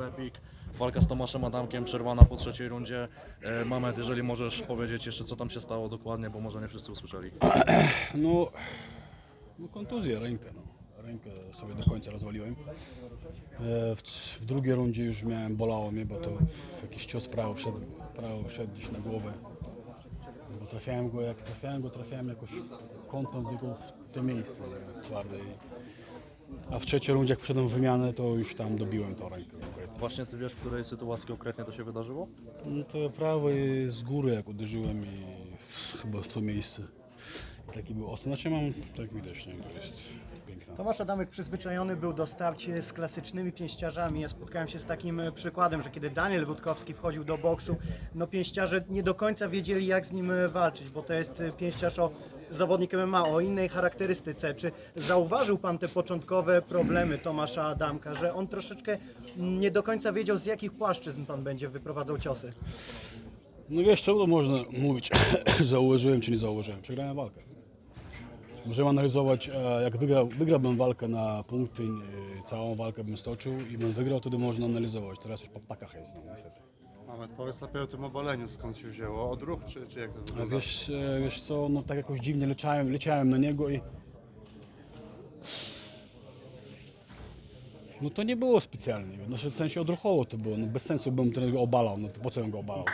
Epic. Walka z Tomaszem Adamkiem przerwana po trzeciej rundzie. E, Mamet, jeżeli możesz powiedzieć jeszcze co tam się stało dokładnie, bo może nie wszyscy usłyszeli. No, no kontuzja, rękę. No. Rękę sobie do końca rozwaliłem. E, W, w drugiej rundzie już miałem, bolało mnie, bo to jakiś cios prawo wszedł, prawo wszedł gdzieś na głowę. Bo trafiałem go, jak trafiałem go, trafiałem jakoś kątem w w to miejsce nie, twarde. A w trzeciej rundzie, jak wszedłem w wymianę, to już tam dobiłem tą rękę. Właśnie ty wiesz, w której sytuacji konkretnie to się wydarzyło? No to prawy z góry jak uderzyłem i chyba w to miejsce. Taki był ostry. Znaczy mam, tak widać, nie, to jest piękne. Tomasz Adamek przyzwyczajony był do starć z klasycznymi pięściarzami. Ja spotkałem się z takim e, przykładem, że kiedy Daniel Budkowski wchodził do boksu, no pięściarze nie do końca wiedzieli jak z nim e, walczyć, bo to jest e, pięściarz o zawodnik MMA o innej charakterystyce. Czy zauważył Pan te początkowe problemy Tomasza Adamka, że on troszeczkę mm, nie do końca wiedział z jakich płaszczyzn Pan będzie wyprowadzał ciosy? No wiesz, co to można mówić, zauważyłem czy nie zauważyłem. Przegrałem walkę. Możemy analizować, e, jak wygrał, wygrałbym walkę na punkty, e, całą walkę bym stoczył i bym wygrał, wtedy można analizować. Teraz już po ptakach jest, no niestety. Nawet powiedz lepiej o tym obaleniu, skąd się wzięło? Odruch, czy, czy jak to wygląda? wiesz, e, wiesz co, no tak jakoś dziwnie leciałem, leciałem na niego i... No to nie było specjalnie, no w sensie odruchowo to było, no bez sensu bym ten go obalał, no to po co bym go obalał?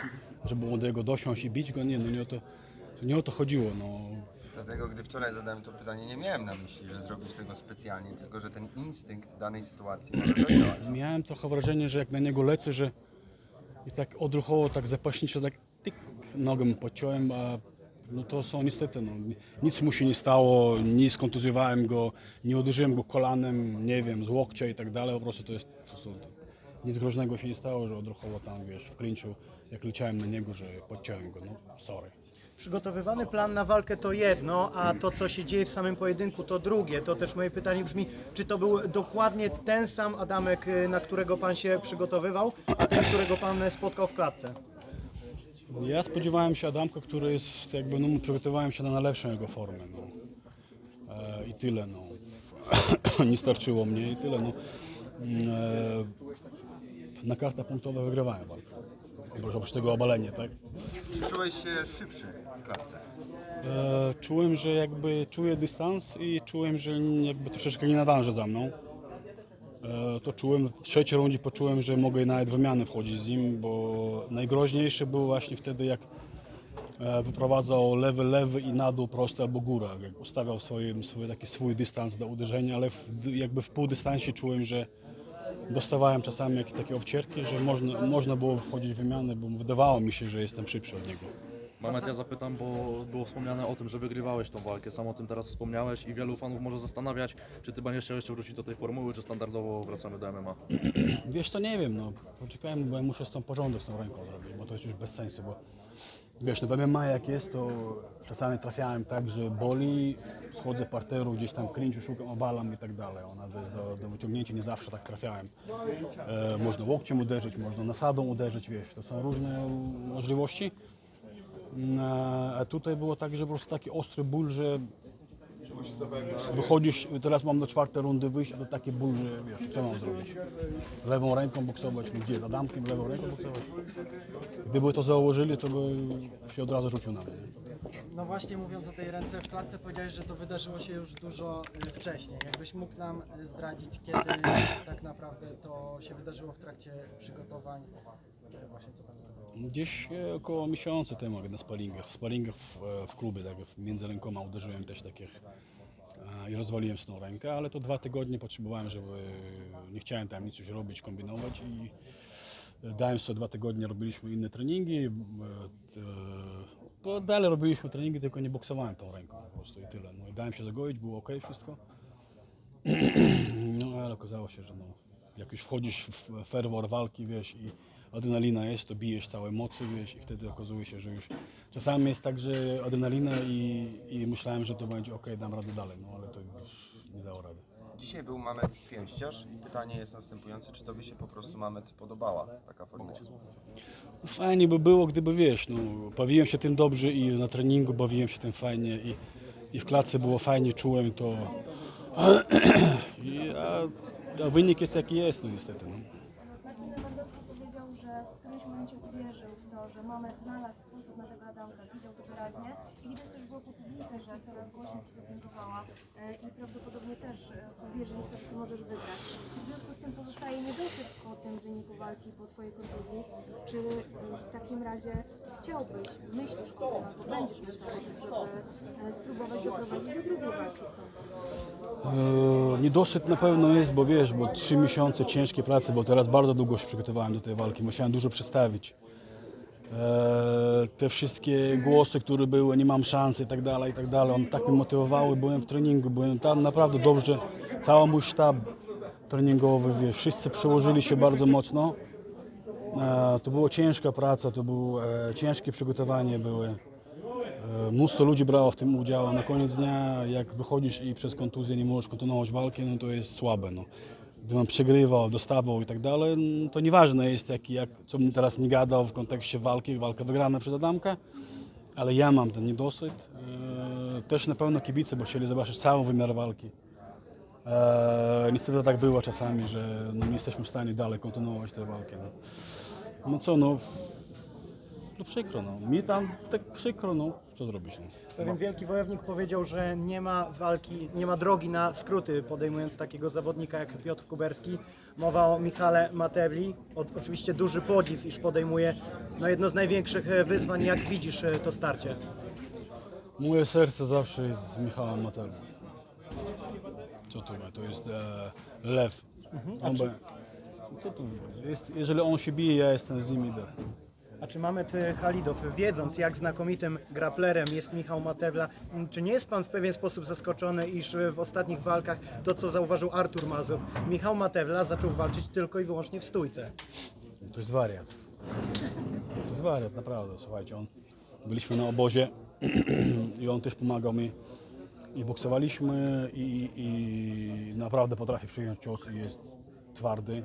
Żeby do jego dosiąść i bić go? Nie, no nie o to, to nie o to chodziło, no. Dlatego, gdy wczoraj zadałem to pytanie, nie miałem na myśli, że zrobisz tego specjalnie, tylko że ten instynkt danej sytuacji może zadziałać. Miałem trochę wrażenie, że jak na niego lecę, że i tak odruchowo, tak zapaśniczo, tak tyk, nogę mu podciąłem, a no to są niestety, no, nic mu się nie stało, nie skontuzjowałem go, nie uderzyłem go kolanem, nie wiem, z łokcia i tak dalej, po prostu to jest, to, to, nic groźnego się nie stało, że odruchowo tam, wiesz, w klinczu, jak leciałem na niego, że podciąłem go, no sorry. Przygotowywany plan na walkę to jedno, a to co się dzieje w samym pojedynku to drugie. To też moje pytanie brzmi, czy to był dokładnie ten sam Adamek, y, na którego pan się przygotowywał, a ten, którego pan spotkał w klatce? Ja spodziewałem się Adamka, który jest jakby, no przygotowałem się na najlepszą jego formę, no. E, I tyle, no. Nie starczyło mnie i tyle, no. E, na kartach punktowych wygrywałem walkę. Oprócz- tego obalenia, tak? Czy czułeś się szybszy w klatce? E, czułem, że jakby czuję dystans i czułem, że jakby troszeczkę nie nadąża za mną. E, to czułem, w trzeciej rundzie poczułem, że mogę nawet wymiany wchodzić z nim, bo najgroźniejsze było właśnie wtedy, jak e, wyprowadzał lewy, lewy i na dół prosty albo góra, jak ustawiał swoim, swój, taki swój dystans do uderzenia, ale w, jakby w pół dystansie czułem, że dostawałem czasami jakieś takie obcierki, że można, można było wchodzić w wymiany, bo wydawało mi się, że jestem szybszy od niego. Mamet, ja zapytam, bo było wspomniane o tym, że wygrywałeś tą walkę, sam o tym teraz wspomniałeś i wielu fanów może zastanawiać, czy ty będziesz chciał jeszcze wrócić do tej formuły, czy standardowo wracamy do MMA. Wiesz, to nie wiem, no poczekajmy, bo ja muszę z tą porządek z tą ręką zrobić, bo to jest już bez sensu, bo wiesz, no w MMA jak jest, to czasami trafiałem tak, że boli, schodzę parteru, gdzieś tam klinczu szukam, obalam i tak dalej, ona wiesz, do, do wyciągnięcia nie zawsze tak trafiałem. E, można łokciem uderzyć, można nasadą uderzyć, wiesz, to są różne możliwości. A tutaj było tak, że po prostu taki ostry ból, że Wychodzisz, teraz mam do czwartej rundy wyjść, a to taki ból, że wiesz, co mam zrobić? Lewą ręką boksować, gdzie, z Adamkiem lewą ręką boksować? Gdyby to założyli, to by się od razu rzucił na mnie. No właśnie mówiąc o tej ręce w klatce, powiedziałeś, że to wydarzyło się już dużo y, wcześniej. Jakbyś mógł nam y, zdradzić, kiedy tak naprawdę to się wydarzyło w trakcie przygotowań, właśnie co tam? Gdzieś e, około miesiąca temu, na sparingach, w sparingach w, e, w klubie, tak między rękoma uderzyłem też takich e, i rozwaliłem tą rękę, ale to dwa tygodnie potrzebowałem, żeby nie chciałem tam nic już robić, kombinować i dałem sobie dwa tygodnie, robiliśmy inne treningi, bo dalej robiliśmy treningi, tylko nie boksowałem tą ręką po prostu i tyle. No i dałem się zagoić, było ok wszystko. No ale okazało się, że no, jak już wchodzisz w ferwor walki, wiesz, i adrenalina jest, to bijesz całe mocy, wiesz, i wtedy okazuje się, że już czasami jest tak, że adrenalina i, i myślałem, że to będzie ok, dam radę dalej, no ale to już nie dało rady. Dzisiaj był Mamet Pięściarz i pytanie jest następujące, czy Tobie się po prostu Mamet podobała taka formuła? Fajnie by było, gdyby wiesz, no, bawiłem się tym dobrze i na treningu bawiłem się tym fajnie i, i w klatce było fajnie, czułem to. I, a, a wynik jest jaki jest, no niestety. No. w którymś momencie uwierzył w to, że Moment znalazł sposób na tego Adamka, widział to wyraźnie i widać też było po publice, że coraz głośniej Ci dopingowała e, i prawdopodobnie też e, uwierzyli w to, że Ty możesz wygrać. W związku z tym pozostaje niedosyt po tym wyniku walki, po Twojej kontuzji. Czy e, w takim razie chciałbyś, myślisz o tym, albo będziesz myślał żeby spróbować doprowadzić do drugiej walki z niedosyt na pewno jest, bo wiesz, bo trzy miesiące ciężkiej pracy, bo teraz bardzo długo się przygotowałem do tej walki, musiałem dużo przestawić. E, te wszystkie głosy, które były, nie mam szansy i tak dalej, i tak dalej, on tak mnie motywowały, byłem w treningu, byłem tam naprawdę dobrze, cały mój sztab treningowy, wiesz, wszyscy przełożyli się bardzo mocno. E, to była ciężka praca, to było e, ciężkie przygotowanie były. Mnóstwo ludzi brało w tym udział, a na koniec dnia, jak wychodzisz i przez kontuzję nie możesz kontynuować walki, no to jest słabe. No. Gdybym przegrywał, dostawał i tak dalej, no to nieważne jest, jak, jak, co bym teraz nie gadał w kontekście walki, walka wygrana przez Adamka, ale ja mam ten niedosyt. E, też na pewno kibice, bo chcieli zobaczyć cały wymiar walki. E, niestety tak było czasami, że no, nie jesteśmy w stanie dalej kontynuować tej walki. No, no co, no, no przykro, no. Mi tam tak przykro, no. Co zrobić, no. Pewien wielki wojownik powiedział, że nie ma walki, nie ma drogi na skróty, podejmując takiego zawodnika jak Piotr Kuberski. Mowa o Michale Matewli. O, oczywiście duży podziw, iż podejmuje no, jedno z największych e, wyzwań. Jak widzisz e, to starcie? Moje serce zawsze jest z Michałem Matelem. Co to ma? To jest e, lew. On be, co tu? Jest, jeżeli on się bije, ja jestem z nim idę. A czy Mamet Halidow, wiedząc jak znakomitym graplerem jest Michał Matewla, czy nie jest Pan w pewien sposób zaskoczony, iż w ostatnich walkach to, co zauważył Artur Mazur, Michał Matewla zaczął walczyć tylko i wyłącznie w stójce? To jest wariat. To jest wariat, naprawdę. Słuchajcie, on, byliśmy na obozie i on też pomagał mi. I boksowaliśmy i, i naprawdę potrafi przyjąć cios i jest twardy.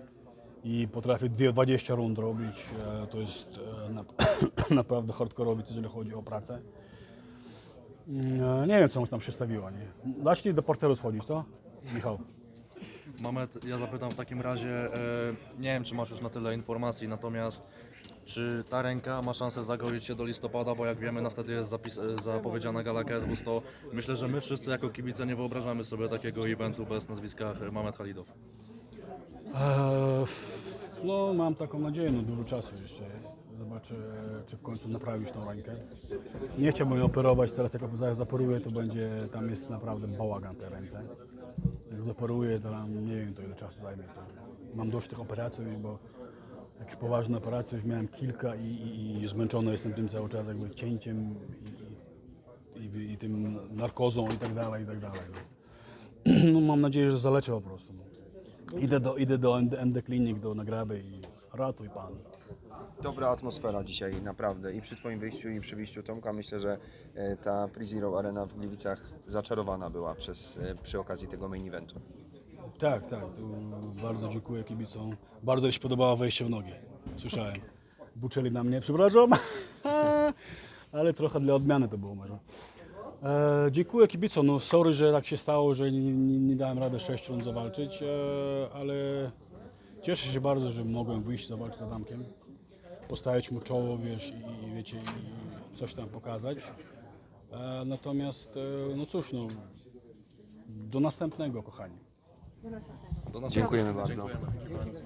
I potrafi dwie- 20 rund robić. E, To jest e, na, naprawdę hardkorowiec, jeżeli chodzi o pracę. Mm, Nie wiem, co mu tam przestawiło. Nie? Zacznij do porteru schodzić, to? Michał. Mamet, ja zapytam w takim razie, e, nie wiem czy masz już na tyle informacji, natomiast czy ta ręka ma szansę zagoić się do listopada, bo jak wiemy, na wtedy jest zapis, e, zapowiedziana gala KSW 100. Myślę, że my wszyscy jako kibice nie wyobrażamy sobie takiego eventu bez nazwiska Mamet Halidow. Eee, No, mam taką nadzieję, no dużo czasu jeszcze jest. Zobaczę, czy w końcu naprawisz tą rękę. Nie chciałbym jej operować, teraz jak za- zaporuję, to będzie, tam jest naprawdę bałagan te ręce. Jak zaporuję, to tam nie wiem, to ile czasu zajmie. To mam dość tych operacji, bo jakieś poważne operacje już miałem kilka i, i, i zmęczony jestem tym cały czas, jakby cięciem i, i, i tym narkozą i tak dalej, i tak dalej. No. no mam nadzieję, że zaleczę po prostu. Idę do, idę do MD, Klinik, do nagraby i ratuj pan. Dobra atmosfera dzisiaj, naprawdę. I przy Twoim wyjściu, i przy wyjściu Tomka. Myślę, że e, ta Prezero Arena w Gliwicach zaczarowana była przez, e, przy okazji tego main eventu. Tak, tak, tu bardzo dziękuję kibicom. Bardzo mi się podobało wejście w nogi. Słyszałem. Buczeli na mnie, przepraszam. Ale trochę dla odmiany to było może. E, dziękuję kibicom. No sorry, że tak się stało, że nie, nie, nie dałem rady 6 rund zawalczyć, e, ale cieszę się bardzo, że mogłem wyjść zawalczyć z Adamkiem. Postawić mu czoło, wiesz, i, i wiecie, i coś tam pokazać. E, natomiast, e, no cóż, no, do następnego, kochani. Do następnego. Do następnego. Dziękujemy bardzo. Dziękujemy.